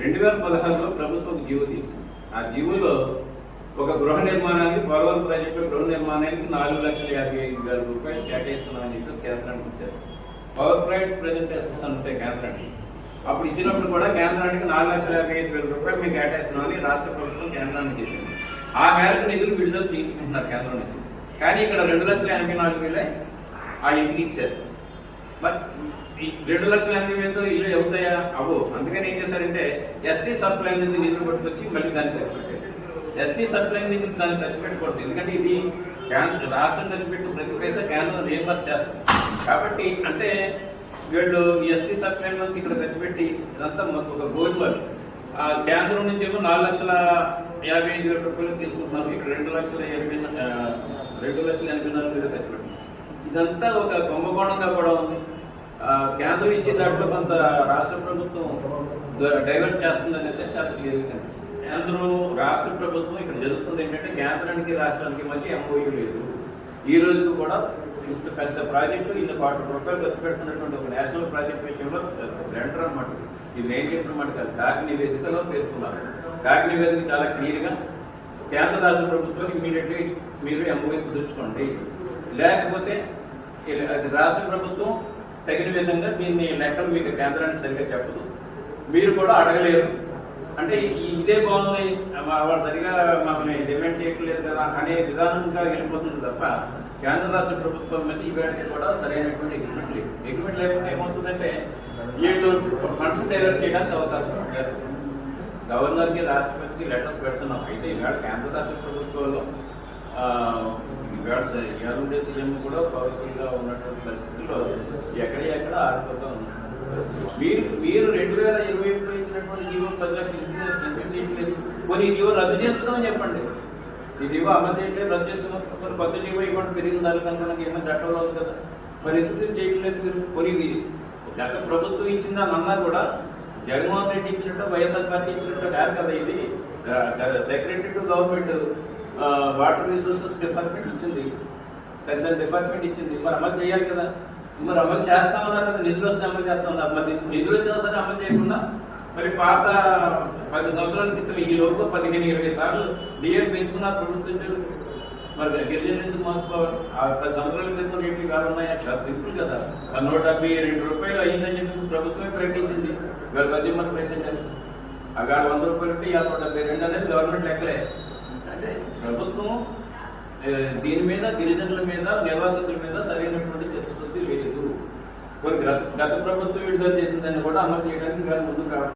రెండు వేల పదహారులో ప్రభుత్వం ఒక జీవో తీసింది. ఆ జీవోలో ఒక గృహ నిర్మాణానికి పోలవరం ప్రాజెక్టు గృహ నిర్మాణానికి నాలుగు లక్షల యాభై ఐదు వేల రూపాయలు కేటాయిస్తున్నామని చెప్పేసి కేంద్రానికి ఇచ్చారు పవర్ ప్లాంట్ ప్రజెంటేషన్స్ ఉంటాయి కేంద్రానికి అప్పుడు ఇచ్చినప్పుడు కూడా కేంద్రానికి నాలుగు లక్షల యాభై ఐదు వేల రూపాయలు మేము కేటాయిస్తున్నామని రాష్ట్ర ప్రభుత్వం కేంద్రానికి చెప్పింది. ఆ మేరకు నిధులు విడుదల చేయించుకుంటున్నారు కేంద్రం నుంచి. కానీ ఇక్కడ రెండు లక్షల ఎనభై నాలుగు వేలే ఆ ఇంటికి ఇచ్చారు. బట్ రెండు లక్షల ఎనభై వేలతో ఇల్లు అవుతాయా అవ్వు. అందుకని ఏం చేశారంటే ఎస్టీ సప్లై నుంచి నిధులు పట్టుకొచ్చి మళ్ళీ దాన్ని ఖర్చు పెట్టారు ఎస్టీ సప్లై నుంచి దాన్ని ఖర్చు పెట్టకూడదు ఎందుకంటే ఇది రాష్ట్రం ఖర్చు పెట్టిన ప్రతి పైసా కేంద్రం రియంబర్స్ చేస్తుంది. కాబట్టి అంటే వీళ్ళు ఎస్టీ సప్లై నుంచి ఇక్కడ ఖర్చు పెట్టి ఇదంతా మొత్తం ఒక గోల్మాల్ ఆ కేంద్రం నుంచి ఏమో నాలుగు లక్షల యాభై ఐదు వేల రూపాయలు తీసుకుంటున్నారు. ఇక్కడ రెండు లక్షల ఎనభై రెండు లక్షల ఎనభై నాలుగు వేలు ఖర్చు పెట్టినారు ఇదంతా ఒక కుంభకోణంగా కూడా ఉంది. కేంద్రం ఇచ్చే దాంట్లో కొంత రాష్ట్ర ప్రభుత్వం డైవర్ట్ చేస్తుందని అయితే చాలా క్లియర్గా కేంద్రం రాష్ట్ర ప్రభుత్వం ఇక్కడ జరుగుతుంది ఏంటంటే కేంద్రానికి రాష్ట్రానికి మధ్య ఎంఓయూ లేదు. ఈ రోజు కూడా ఇంత పెద్ద ప్రాజెక్టు ఇంత కోట్ల రూపాయలు ఖర్చు పెడుతున్నటువంటి ఒక నేషనల్ ప్రాజెక్ట్ విషయంలో బ్లెండర్ అన్నమాట. ఇది నేను చెప్పిన మాట కాదు. కాకి నివేదికలో పేర్కొన్నారు. కాకి నివేదిక చాలా క్లియర్గా కేంద్ర రాష్ట్ర ప్రభుత్వం ఇమీడియట్లీ మీరు ఎంఓయూ కుదుర్చుకోండి లేకపోతే రాష్ట్ర ప్రభుత్వం తగిన విధంగా దీన్ని లెక్కలు మీకు కేంద్రానికి సరిగ్గా చెప్పదు. మీరు కూడా అడగలేరు. అంటే ఇదే బాగుంది వాళ్ళు వాడు సరిగా మమ్మల్ని డిమాండ్ చేయట్లేదు కదా అనే విధానంగా వెళ్ళిపోతుంది తప్ప కేంద్ర రాష్ట్ర ప్రభుత్వం మీద ఈ కూడా సరైనటువంటి అగ్రిమెంట్ లేదు. అగ్రిమెంట్ లేకపోతే ఏమవుతుందంటే వీళ్ళు ఫండ్స్ డైవర్ట్ చేయడానికి అవకాశం ఉంటారు గవర్నర్కి రాష్ట్రపతికి లెటర్స్ పెడుతున్నాం. అయితే ఈవేళ కేంద్ర రాష్ట్ర ప్రభుత్వంలో ఆ, సీఎం కూడా పవర్ఫుల్గా ఉన్నటువంటి పరిస్థితుల్లో ఎక్కడ ఎక్కడ ఆడిపోతూ ఉన్నారు మీరు మీరు రెండు వేల ఇరవై ఒకటిలో ఇచ్చినటువంటి జీవో పది లక్షలు చేయట్లేదు కొన్ని జీవో రద్దు చేస్తామని చెప్పండి. ఈ జీవో అమలు చేయట్లేదు రద్దు చేస్తాం మరి కొత్త జీవో ఇవ్వండి పెరిగిన దానికన్నా మనకి ఏమైనా చట్టంలో ఉంది కదా. మరి ఎందుకు చేయట్లేదు మీరు? కొన్ని గత ప్రభుత్వం ఇచ్చిందని అన్నా కూడా జగన్మోహన్ రెడ్డి ఇచ్చినట్టు వైఎస్ఆర్ పార్టీ ఇచ్చినట్టు కాదు కదా ఇది. Secretary to government water resources department ఇచ్చింది. కన్సర్న్ డిపార్ట్మెంట్ ఇచ్చింది. మరి అమలు చేయాలి కదా. మరి అమలు చేస్తామన్నారు కదా నిధులు వస్తే అమలు చేస్తామన్నారు మరి నిధులు వచ్చినా సరే అమలు చేయకుండా మరి పాత పది సంవత్సరాల క్రితం ఈ లోపు పదిహేను ఇరవై సార్లు డిఎం పెంచుకున్న ప్రభుత్వం జరుగుతుంది. మరి గిరిజన నుంచి మోసపోవాలి ఆ పది సంవత్సరాల క్రితం రేట్లు కాదు ఉన్నాయా చాలా సింపుల్ కదా. నూట డెబ్బై రెండు రూపాయలు అయిందని చెప్పేసి ప్రభుత్వమే ప్రకటించింది. ఇవాళ కన్జ్యూమర్ ప్రైస్ ఇండెక్స్ ఆ గారు వంద రూపాయలు యాభై నూట డెబ్బై రెండు అనేది గవర్నమెంట్ లెక్కలే. అంటే ప్రభుత్వం దీని మీద గిరిజనుల మీద నిర్వాసితుల మీద సరైనటువంటి చిత్తశుద్ధి లేదు. గత గత ప్రభుత్వం విడుదల చేసిందని కూడా అమలు చేయడానికి ముందు ముందుకు రావడం